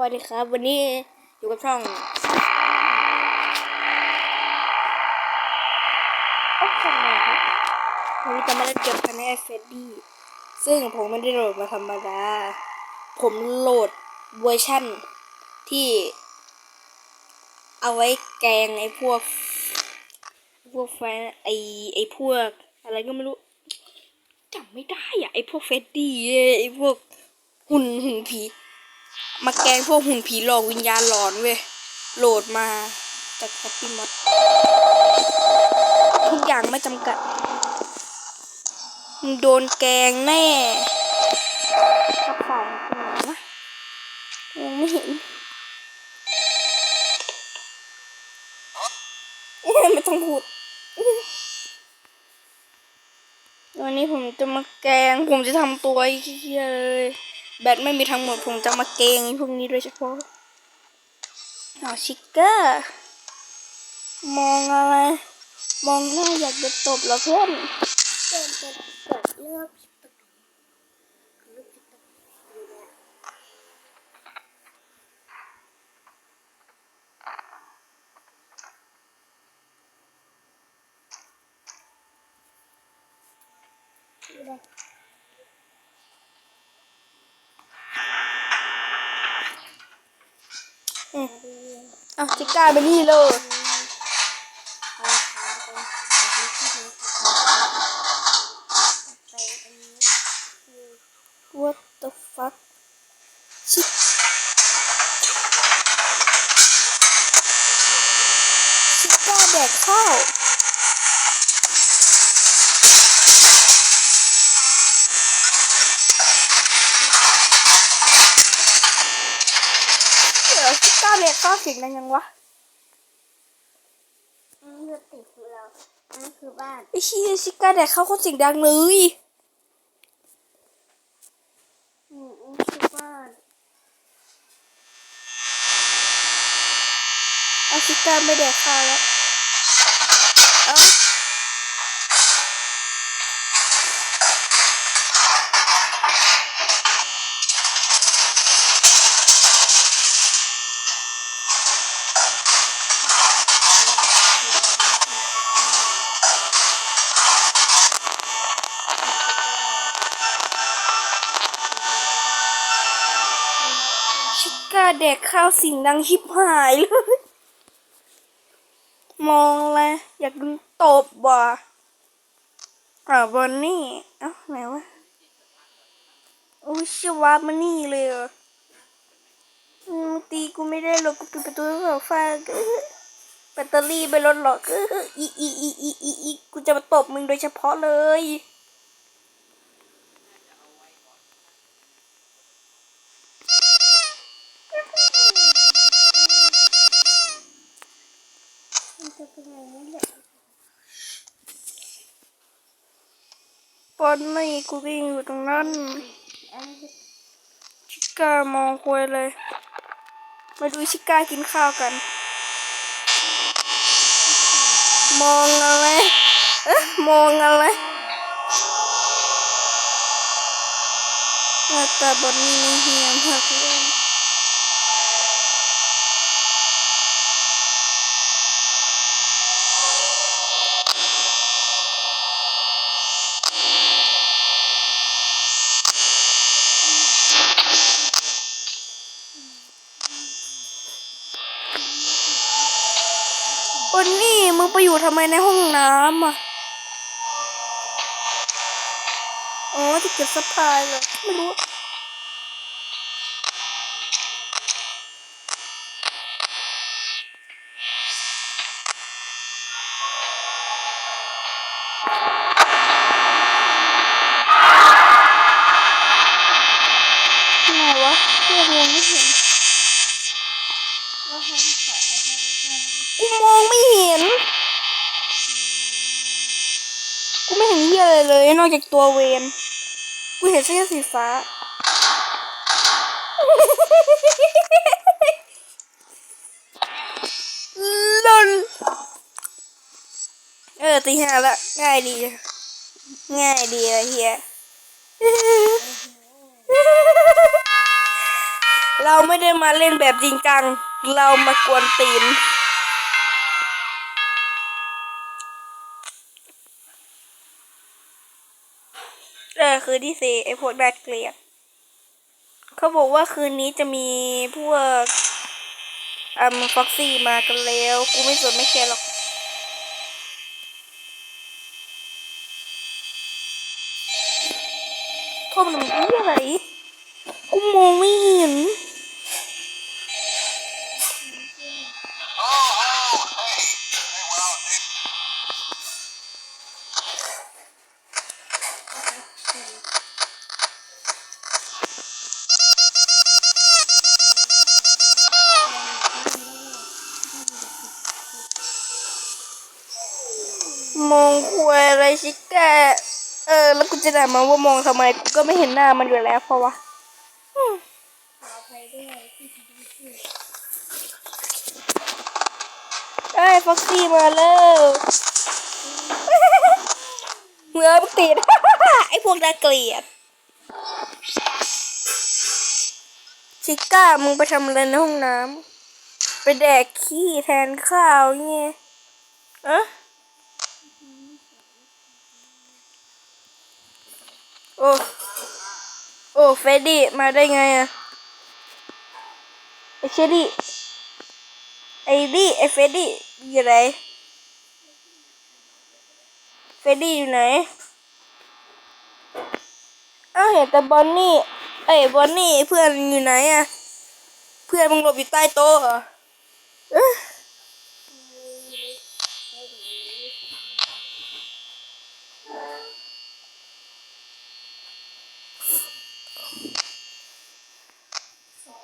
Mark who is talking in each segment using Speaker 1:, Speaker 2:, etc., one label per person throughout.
Speaker 1: วัสดีครับ วันนี้อยู่กับช่องโอ้ทำไมครับวันนี้จะมาเล่นเกมพันแอฟเฟดดี้ซึ่งผมไม่ได้โหลดมาธรรมดา ผมโหลดเวอร์ชั่นที่ เอาไว้แกงไอ้พวก พวกแฟนไอไอ้พวก อะไรก็ไม่รู้จำไม่ได้อะไอพวกเฟดดี้ไอพวกหุ่นหุ่นผี มาแกล้งพวกหุ่นผีหลอกวิญญาณหลอนเว้ยโหลดมาจากแฮปปี้มอดทุกอย่างไม่จำกัดมึงโดนแกงแน่รับสายตรงไหนวะยังไม่เห็นไม่ต้องพูดวันนี้ผมจะมาแกง ผมจะทำตัวไอ้เหี้เลย แบตไม่มีทั้งหมดผมจะมาเกงพวกนี้โดยเฉพาะเอาชิกเกอร์มองอะไร มองหน้าอยากจะตบเหรอเพื่อน
Speaker 2: เดินไปกดเลือกประตูเลือกประตูดูเลย
Speaker 1: อืม ก้าไปนี่เลย
Speaker 2: เอาขาไปเอาที่ที่นี้ไปอันนี้คือ
Speaker 1: What the fuck ชิชิก้าแดกข้าวเดี๋ยวชิก้าแดกข้าวเสียงดังยังวะ
Speaker 2: อันนี้คือติดคือเราอันนี้คือบ้าน
Speaker 1: ไอ้ เชี่ยชิก้าแดกเข้าคนเสียงดังเลย
Speaker 2: อาน
Speaker 1: เอาชิก้าไม่แดกข้าวแล้ว แดกข้าวสิ่งดังชิบหายเลย มองเลยอยากโดนตบว่ะอ่าบอนนี่ เอ้าไหนวะโอ้ยชวาบมานี่เลยอืมตีกูไม่ได้หรอกกูปิดประตูให้กับฟ้าก็แบตเตอรี่ไปลดหรอกเอออีอีอีอีอีอีกูจะมาตบมึงโดยเฉพาะเลย
Speaker 2: ปอน
Speaker 1: ไม่กูก็ยังอยู่ตรงนั้น
Speaker 2: อันนี้คือ
Speaker 1: ชิก้ามองควยเลย มาดูชิก้ากินข้าวกัน มองอะไรเอ๊ะมองอะไรหน้าตาบอนนี่เฮียมากเลยบอนนี่มึงไปอยู่ ทำไมในห้องน้ำอะอ๋อที่เก็บสะพายเหรอไม่รู้ไหนวะเพื่อนมองไม่เห็น นอกจากตัวเวนกูเห็นเสื้อสีฟ้า ลนเออตีห้าละง่ายดี ง่ายดีเฮียเราไม่ได้มาเล่นแบบจริงจัง เรามากวนตีน เออคือที่สี่ไอพวกน่าเกลียดเขาบอกว่าคืนนี้จะมีพวกอืมฟ็อกซี่มากันแล้ว กูไม่สนไม่แคร์หรอกโทษมันเป็นอะไร กูมองไม่เห็น จะด่ามันว่ามองทำไมกูก็ไม่เห็นหน้ามันอยู่แล้วเพราะว่า
Speaker 2: ขออภัยด้วยที่ทำให้พูด
Speaker 1: ไอ้ฟ็อกซี่มาแล้วเมื่อมึงติดไอ้พวกน่าเกลียดชิก้ามึงไปทำอะไรในห้องน้ำไปแดกขี้แทนข้าวเงี้ยอะ อ้โอ้เฟดดี้มาได้ไงอะไอเชดดี้ไอดี้ไอเฟดดี้อยู่ไหนเฟดดี้อยู่ไหนอ้าวเห็นแต่บอนนี่ไอ้ยบอนนี่เพื่อนอยู่ไหนอะเพื่อนมึงหลบอยู่ใต้โต๊ะเหรอเอ๊ะ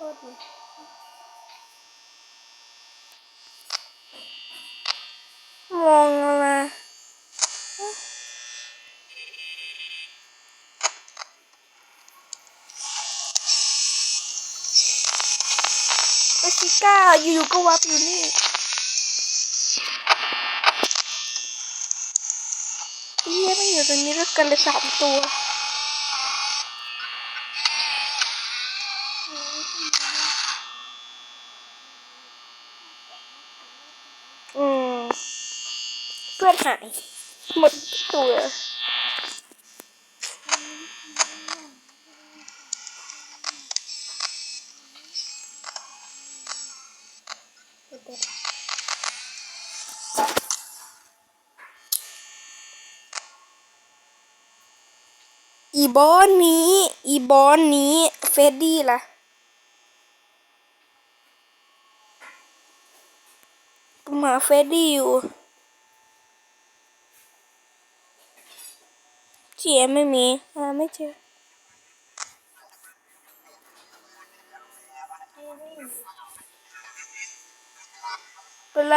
Speaker 1: มองอะไรไอชิ ก้าอยู่ๆก็วับอยู่นี่เฮียไม่อยู่ตรงนี้ด้วยกันเลยสามตัวอืมเพื่อนหายหมดตัว อีบอนนี้ อีบอนนี้เฟดดี้ล่ะกูหาเฟดดี้อยู่เจียไม่มีหาไม่เจอเป็นไร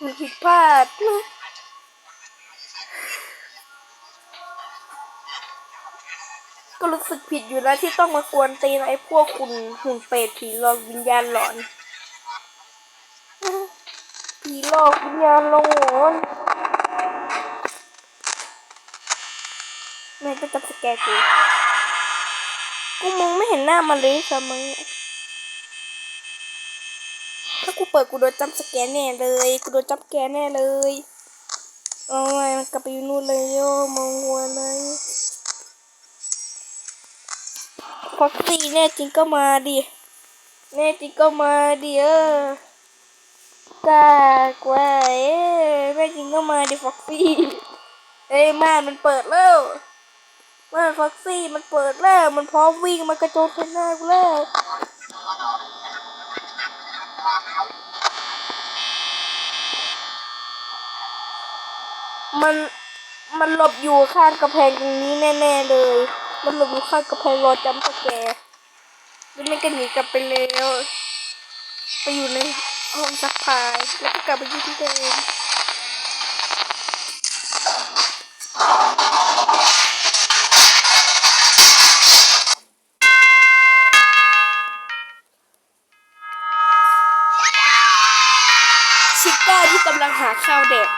Speaker 1: มันผิดพลาดนะ ก็รู้สึกผิดอยู่แล้วที่ต้องมากวนตีนไอ้พวกคุณหุ่นเปรตผีหลอกวิญญาณหลอน ผีหลอกวิญญาณหลอนแม่ก็จะสแกนกูกูมองไม่เห็นหน้ามันเลยสมังถ้ากูเปิดกูโดนจัมป์สแกนแน่เลย กูโดนจัมป์สแกนแน่เลยเอาไงมันกลับไปอยู่นู่นเลยโยมองหัวเลย อกซี่แน่จริงก็มาดิแน่จริงก็มาดิเออกากว่าเอ้แม่จริงก็มาดิฟ็อกซี่เอ้ยม่านมันเปิดแล้วม่านฟ็อกซี่มันเปิดแล้ว มันพร้อมวิ่งมันกระโจนใส่หน้ากูแล้วมันมันหลบอยู่ข้างกระแพงตรงนี้แน่ ๆ เลย มันหลบอยู่ข้างกระแพงรอจำสแกแล้วมันก็หนีกลับไปแล้วไปอยู่ในห้องซักผ้าแล้วก็กลับไปอยู่ที่เดิมชิก้าที่กำลังหาข้าวเด็ก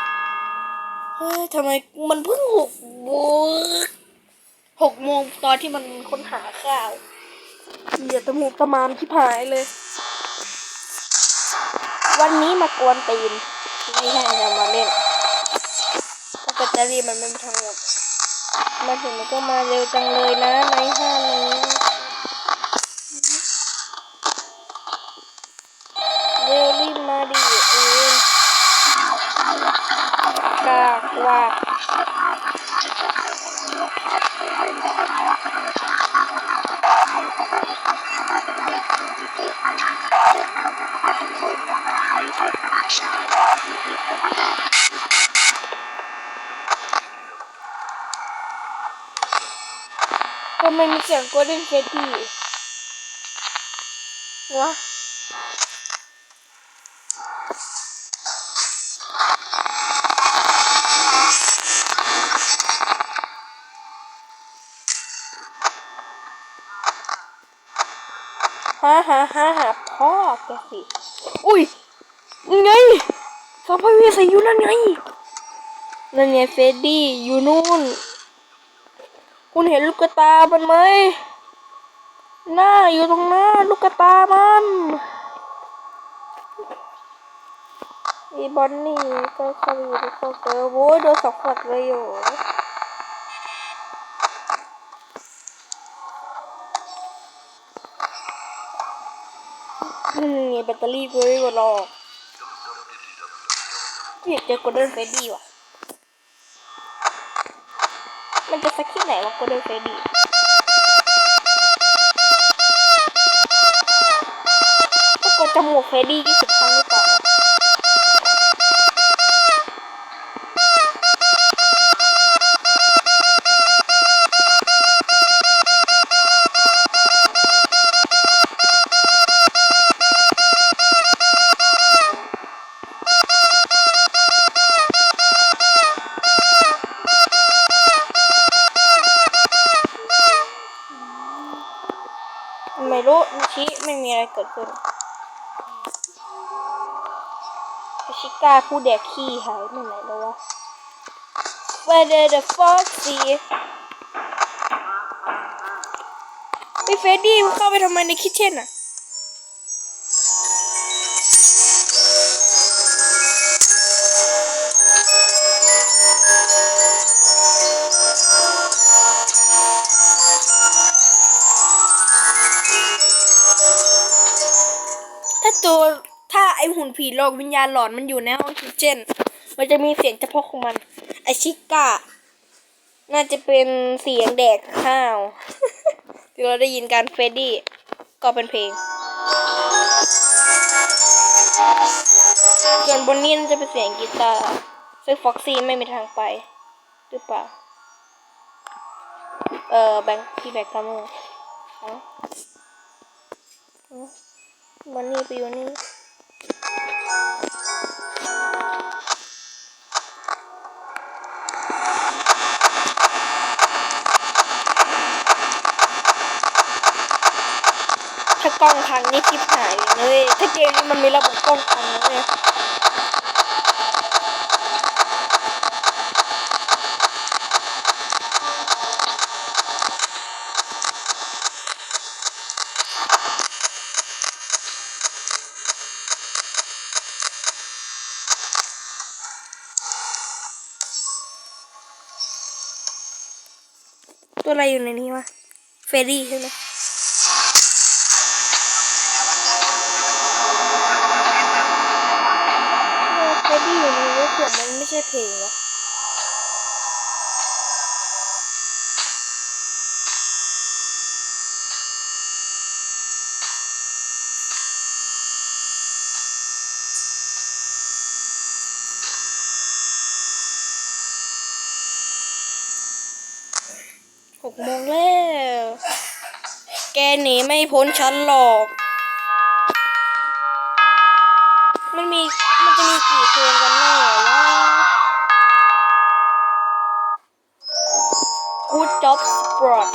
Speaker 1: เฮ้ยทำไมมันเพิ่งหกโมง หกโมงตอนที่มันค้นหาข้าวเหยียดตะมูกตะมามที่หายเลย วันนี้มากวนตีน ไม่ใช่จะมาเล่นถ้าแบตเตอรี่มันไม่มีทั้งหมดมาถึงมันก็มาเร็วจังเลยนะในห้านี้เร็วรีบมาดิเองกากว่า มมีเสียง Golden Freddy วะฮ่าฮ่าฮ่าฮ่าพ่อแกสิอุ้ยนั่นไงสัมภเวสีอยู่นั่นไงนั่นไงเฟรดดี้อยู่นู่น คุณเห็นลูกตามันไหมหน้าอยู่ตรงหน้าลูกตามันอีบอนนี่ก็เข้าไปอยู่ในคอกเจอโว้ยโดนสองขวดเลยอยู่อืมแบตเตอรี่กูไม่หมดหรอกอยากเจอกดเดินเฟรดดี้ว่ะ มันจะสักที่ไหนวะกูเดินเฟรดดี้ก็กดจมูกเฟรดดี้ยี่สิบ มีอะไรเกิดขึ้นชิก้าผู้แดกขี้หายไปไหนแล้ววะ Where did the fox see ไปเฟดดี้เข้าไปทำไมในคิทเช่นอะ ผีหลกวิญญาณหลอนมันอยู่ในห้องคิทเช่น มันจะมีเสียงเฉพาะของมันไอชิก้าน่าจะเป็นเสียงแดกข้าวที่เราได้ยินการเฟรดดี้ก็เป็นเพลง ส่วนบนนี้น่าจะเป็นเสียงกีตาร์ซึ่งฟ็อกซี่ไม่มีทางไป หรือเปล่า เออแบงค์พี่แบงค์ทำมืออ๋ออ๋อมันนี่ไปอยู่นี่ ถ้ากล้องพังนี่คลิปหายเลยถ้าเกมนี้มันมีระบบกล้องพังนะเลย ตัวอะไรอยู่ในนี้วะ เฟรดี้ใช่ไหมเอเฟรดี้อยู่ในนี้ขวดมันไม่ใช่เพลงวะกโมงแล้ว แกหนี ไม่พ้นฉันหรอก มันมี มันจะมีกี่เพลงกันแน่วะ Good job sport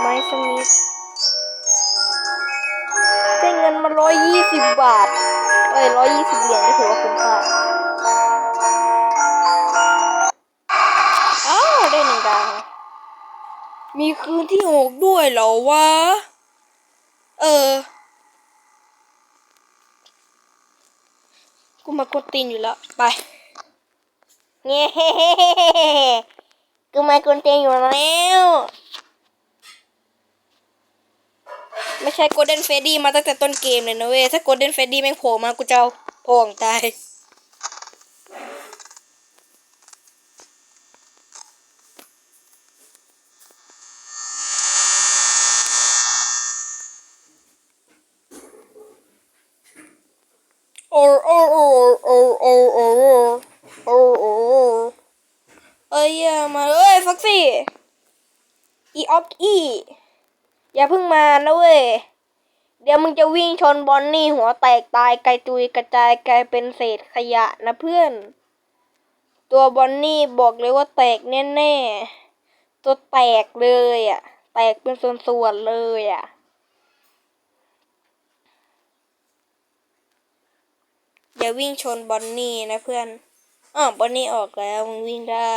Speaker 1: ไมสมิธได้เงินมาร้อยยี่สิบบาท เอ้ยร้อยยี่สิบเหรียญก็ถือว่าคุ้มค่า มีคืนที่หกด้วยเหรอวะ เออ กูมากดตีนอยู่แล้ว ไป
Speaker 2: เงี้ยกูมากวนเตียงอยู่แล้ว
Speaker 1: ไม่ใช่โกลเด้นเฟดดี้มาตั้งแต่ต้นเกมเลยนะเว้ย ถ้าโกลเด้นเฟดดี้แม่งโผล่มากูจะเองตาย มาเอ้ยฟ็อกซี่อีออกอีอย่าเพิ่งมานะเว้ย เดี๋ยวมึงจะวิ่งชนบอนนี่หัวแตกตายไกลตุยกระจายกลายเป็นเศษขยะนะเพื่อน ตัวบอนนี่บอกเลยว่าแตกแน่ๆ ตัวแตกเลยอะ แตกเป็นส่วนๆเลยอะ อย่าวิ่งชนบอนนี่นะเพื่อนอ๋อบอนนี่ออกแล้วมึงวิ่งได้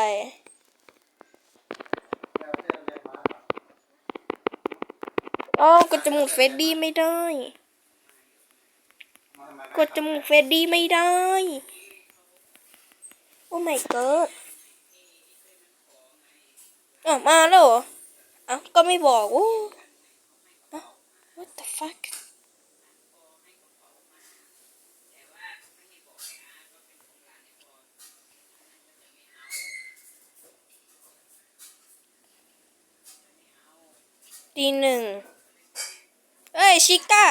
Speaker 1: อ้าวกดจมูกเฟดดี้ไม่ได้ กดจมูกเฟดดี้ไม่ได้ โอ้ my god อ้าวมาแล้วเหรออ้าวก็ไม่บอกโอ้อ้าว what the fuck ตีหนึ่ง এই শিক্ষা।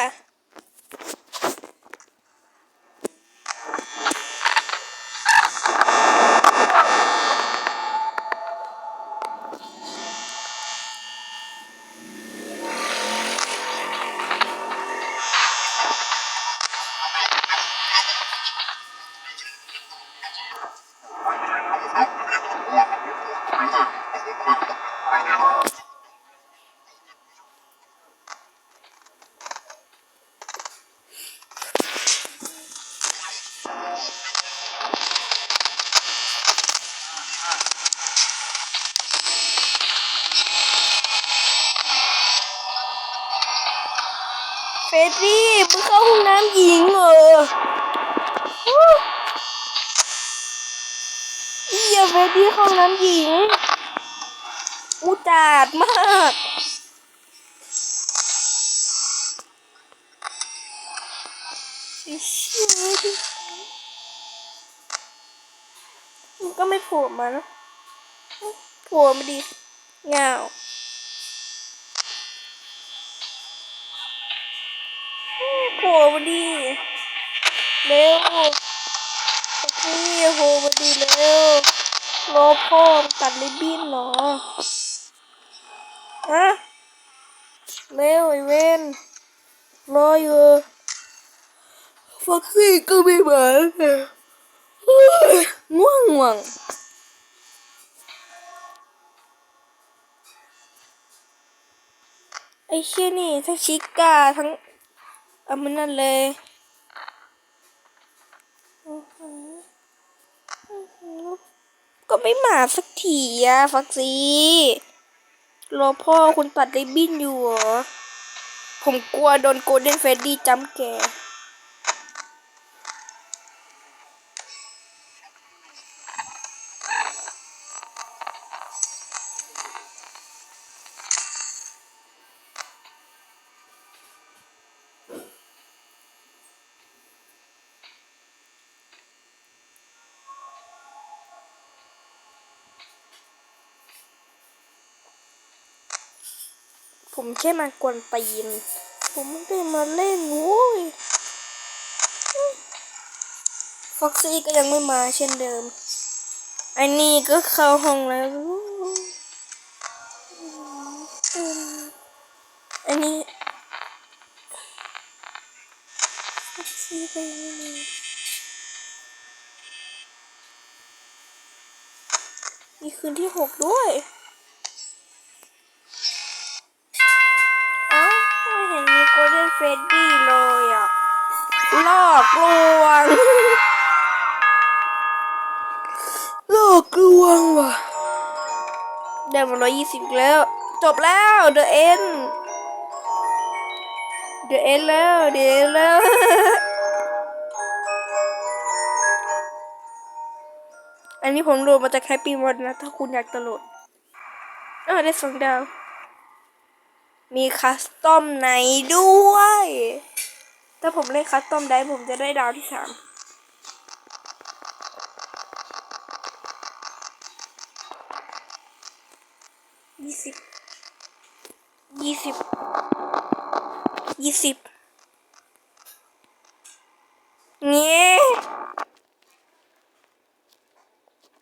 Speaker 1: ดี้ห้องน้ำหญิง อุจาดมากมันก็ไม่โผล่มานะโผล่มาดิเงาโผล่มาดิเร็วพี่โผล่มาดิเร็ว รอพ่อตัดริบบิ้นเหรอฮะเร็วไอเวนรออยู่ฟ็อกซี่ก็ไม่มาเฮ้ยง่วงง่วงไอ้เชี่ยนี่ทั้งชิก้าทั้งอามันนั่นเลยอื้อหืออื้อหือ ก็ไม่มาสักทีอะฟักซีรอพ่อคุณตัดริบบิ้นอยู่เหรอ ผมกลัวโดนโกลเด้นเฟดดี้จำแก ผมแค่มากวนตีน ผมไม่ได้มาเล่นโว้ยฟ็อกซี่ก็ยังไม่มาเช่นเดิมไอ้นี่ก็เข้าห้องแล้ว อันนี้ฟ็อกซี่ก็ยังไม่มามีคืนที่หกด้วย เด้นเฟดดี้เลยอะหลอกลวงหลอกลวงว่ะ ได้มาร้อยยี่สิบแล้ว จบแล้ว The End The End แล้ว The End แล้วอันนี้ผมโหลดมาจากแฮปปี้มดนะ ถ้าคุณอยากตโหลดเออได้สองดาว มีคัสตอมในด้วย ถ้าผมเล่นคัสตอมได้ผมจะได้ดาวที่สามยี่สิบ ยี่สิบ ยี่สิบเงี้ย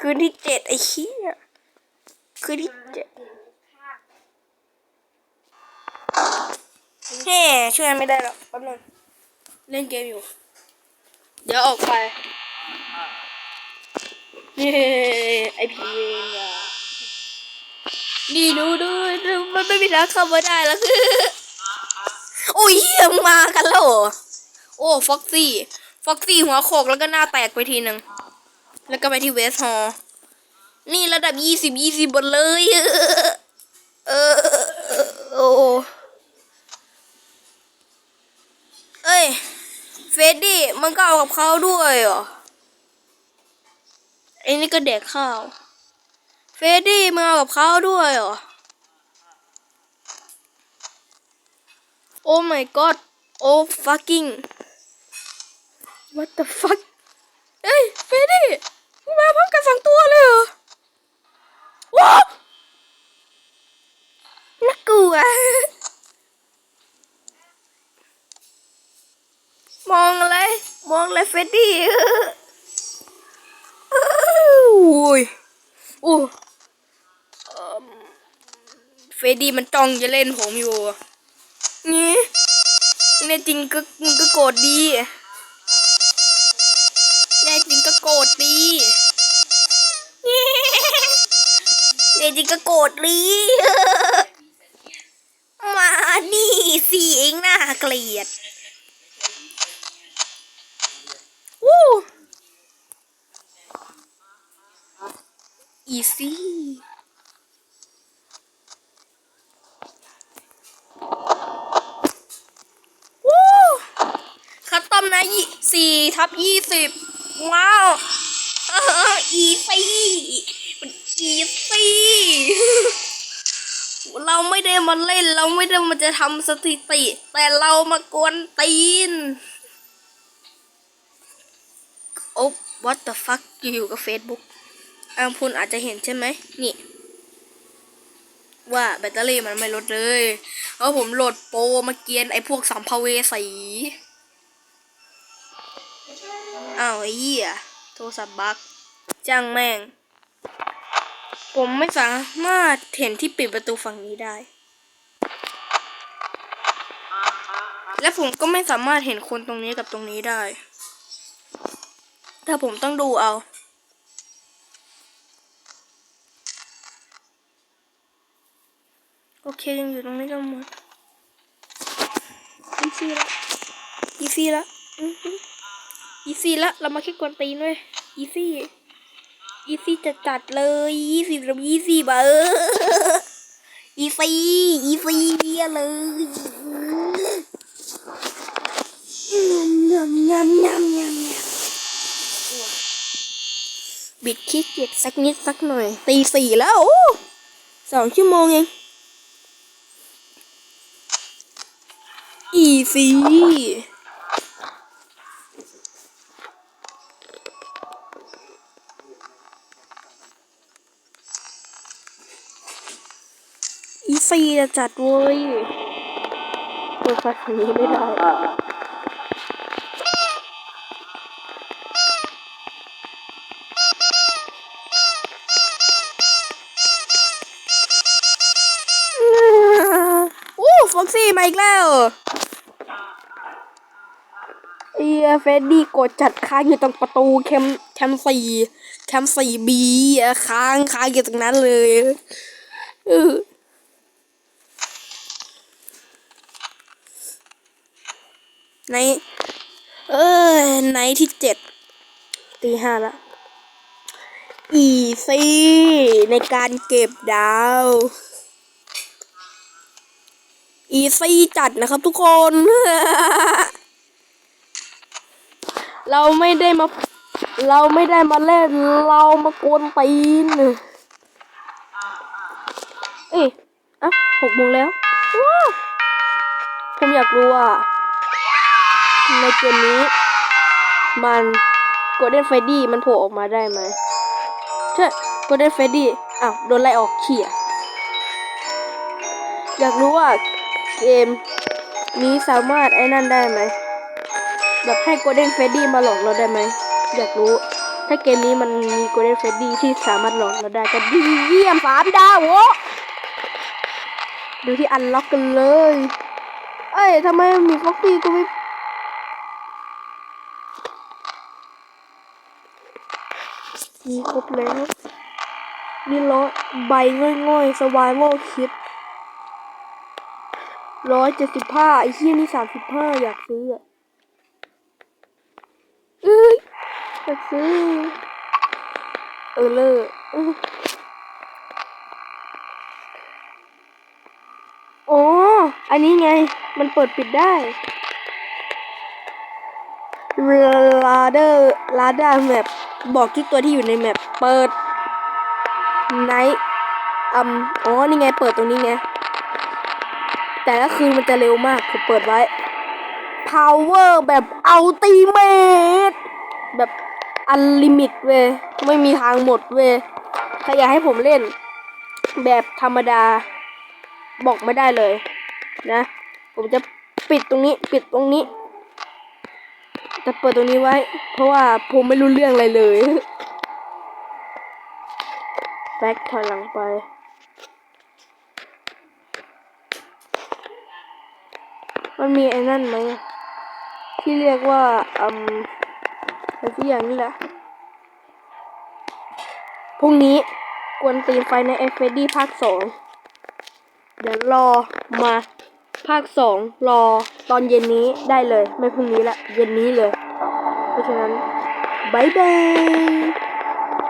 Speaker 1: คืนที่เจ็ดไอ้เหี้ยคืนที่เจ็ด แฮ่ช่วยไม่ได้หรอกแป๊บนึงเล่นเกมอยู่ เดี๋ยวออกไปเย้ไอพีเองอะนี่ดูดูดูมันไม่มีทางเข้ามาได้แล้วคือโอ้ยเหี้ยมากันแล้วโอ้ฟ็อกซี่ฟ็อกซี่หัวโขกแล้วก็หน้าแตกไปทีหนึ่งแล้วก็ไปที่เวสฮอลล์นี่ระดับยี่สิบยี่สิบหมดเลย เออเออเออโอ้เอ้ย เฟดดี้มันก็เอากับเขาด้วยเหรอไอ้นี่ก็แดกข้าว เฟดดี้มึงเอากับเขาด้วยเหรอ โอ้ my god โอ้ fucking what the fuck เอ้ย เฟดดี้มึงมาพร้อมกันสองตัวเลยเหรอว้าวน่ากลัว มองอะไรมองอะไรเฟดดี้อุ้ยโอ้เอิ่มเฟดดี้มันจ้องจะเล่นผมอยู่ นี่แน่จริงก็มึงก็โกรธดีแน่จริงก็โกรธดีแน่จริงก็โกรธดีมาดิสิเองน่าเกลียด วู้ อีซี่วู้คัตตอมนะยี่สี่ทับยี่สิบว้าวอีซี่มันอีซี่เราไม่ได้มาเล่น เราไม่ได้มาจะทำสถิติ แต่เรามากวนตีน โอ้ what the fuck อยู่กับ Facebook อังพุนอาจจะเห็นใช่ไหมนี่ ว่าแบตเตอรี่มันไม่ลดเลยเพราะผมโหลดโปรมาเกียนไอ้พวกสัมภเวสีอ้าวไอ้เหี้ยโทรศัพท์บักจ้างแม่ง ผมไม่สามารถเห็นที่ปิดประตูฝั่งนี้ได้ และผมก็ไม่สามารถเห็นคนตรงนี้กับตรงนี้ได้ถ้าผมต้องดูเอา โอเคยังอยู่ตรงนี้กันหมดอีซี่ละอีซี่ละอือหืออีซี่ละเรามาแค่กวนตีนเว้ยอีซี่อีซี่จะจัดเลยยี่สิบกับยี่สิบเอออีซี่อีซี่เดียเลยยำยำยำยำยำบิดขี้เกียจสักนิดสักหน่อยตีสี่แล้วโอ้สองชั่วโมงเอง อีซี่อีซี่จะจัดเว้ยเปิดไฟฝั่งนี้ไม่ได้โอ้ฟ็อกซี่มาอีกแล้ว เอียเฟดดี้กดจัดค้างอยู่ตรงประตูแคมแคมสี่แคมสี่บีค้างค้างอยู่ตรงนั้นเลยเออในเออในที่เจ็ดตีห้าละอีซี่ในการเก็บดาวอีซี่จัดนะครับทุกคน เราไม่ได้มา เราไม่ได้มาเล่น เรามากวนตีนเอ้ยอะหกโมงแล้วว้าผมอยากรู้ว่า ในเกมนี้ มันโกลเด้นเฟดดี้มันโผล่ออกมาได้ไหมใช่โกลเด้นเฟดดี้อ้าวโดนไล่ออกเขี่ยอยากรู้ว่าเกมนี้สามารถไอ้นั่นได้ไหม แบบให้โกลเด้นเฟดดี้มาหลอกเราได้ไหมอยากรู้ ถ้าเกมนี้มันมีโกลเด้นเฟดดี้ที่สามารถหลอกเราได้ก็ดีเยี่ยมสามดาวโว้ดูที่อันล็อกกันเลย เอ้ยทำไมมีฟ็อกซี่กูไม่มีครบแล้วนี่ร้อยใบง่อยๆสวายโมคิดร้อยเจ็ดสิบห้าไอ้เหี้ยนี่สามสิบห้าอยากซื้ออะ เอ้ยอยากซื้อเออเลอเอออ๋ออันนี้ไง มันเปิดปิดได้ลาเดอร์ลาดาแมปบอกทุกตัวที่อยู่ในแมปเปิดไนท์อืมอ๋อ นี่ไง เปิดตรงนี้ไง แต่ละคืนมันจะเร็วมากผมเปิดไว้ power แบบอัลติเมทแบบอันลิมิตเว้ยไม่มีทางหมดเว้ยถ้าอยากให้ผมเล่น แบบธรรมดา บอกไม่ได้เลยนะ ผมจะปิดตรงนี้ ปิดตรงนี้ จะเปิดตรงนี้ไว้ เพราะว่าผมไม่รู้เรื่องอะไรเลยแบ็คถอยหลังไปมันมีไอ้นั่นไหม ที่เรียกว่าอืมอะไรที่อย่างนี้แหละพรุ่งนี้กวนตีนไฟในเอฟเฟดี้ภาคสองเดี๋ยวรอมาภาคสองรอตอนเย็นนี้ได้เลย ไม่พรุ่งนี้ละ เย็นนี้เลย เพราะฉะนั้นบายบาย